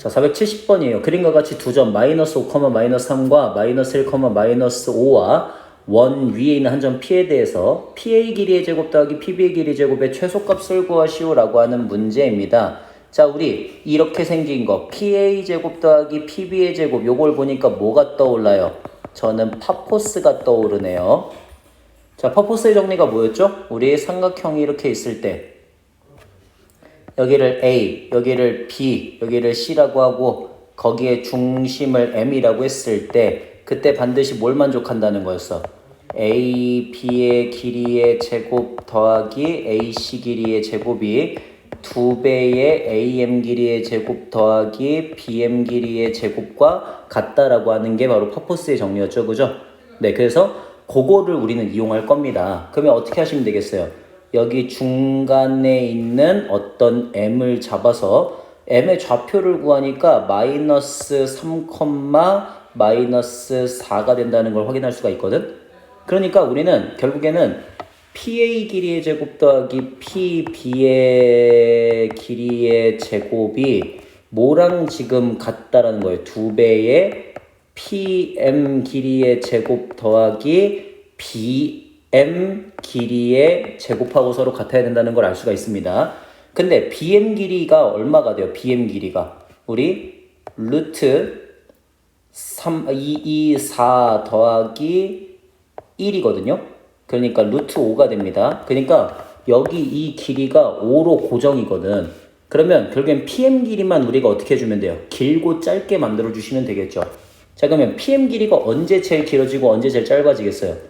자, 470번이에요. 그림과 같이 두 점 마이너스 5, 마이너스 3과 마이너스 1, 마이너스 5와 원 위에 있는 한 점 P에 대해서 PA 길이의 제곱 더하기 PB의 길이 제곱의 최소값을 구하시오라고 하는 문제입니다. 자, 우리 이렇게 생긴 거 PA 제곱 더하기 PB의 제곱 요걸 보니까 뭐가 떠올라요? 저는 파포스가 떠오르네요. 자, 파포스의 정리가 뭐였죠? 우리 삼각형이 이렇게 있을 때 여기를 A, 여기를 B, 여기를 C라고 하고 거기에 중심을 M이라고 했을 때 그때 반드시 뭘 만족한다는 거였어? A, B의 길이의 제곱 더하기 AC 길이의 제곱이 두 배의 AM 길이의 제곱 더하기 BM 길이의 제곱과 같다라고 하는 게 바로 파포스의 정리였죠. 그죠? 네, 그래서 그거를 우리는 이용할 겁니다. 그러면 어떻게 하시면 되겠어요? 여기 중간에 있는 어떤 m을 잡아서 m의 좌표를 구하니까 마이너스 3, 마이너스 4가 된다는 걸 확인할 수가 있거든. 그러니까 우리는 결국에는 PA 길이의 제곱 더하기 PB의 길이의 제곱이 뭐랑 지금 같다라는 거예요. 두 배의 PM 길이의 제곱 더하기 BM 길이의 제곱하고 서로 같아야 된다는 걸 알 수가 있습니다. 근데 BM 길이가 얼마가 돼요? BM 길이가 우리 루트 3, 2, 2, 4 더하기 1이거든요. 그러니까 루트 5가 됩니다. 그러니까 여기 이 길이가 5로 고정이거든. 그러면 결국엔 PM 길이만 우리가 어떻게 해주면 돼요? 길고 짧게 만들어 주시면 되겠죠. 자 그러면 PM 길이가 언제 제일 길어지고 언제 제일 짧아지겠어요?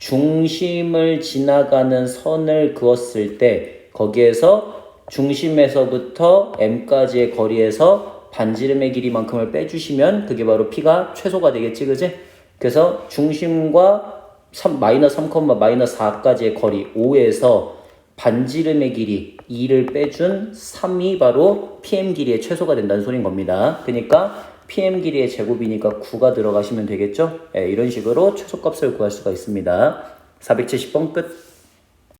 중심을 지나가는 선을 그었을 때 거기에서 중심에서부터 M까지의 거리에서 반지름의 길이만큼을 빼주시면 그게 바로 P가 최소가 되겠지 그지? 그래서 중심과 3, 마이너스 3, 마이너스 4까지의 거리 5에서 반지름의 길이 2를 빼준 3이 바로 PM 길이의 최소가 된다는 소린 겁니다. 그러니까 PM 길이의 제곱이니까 9가 들어가시면 되겠죠? 예, 이런 식으로 최소값을 구할 수가 있습니다. 470번 끝.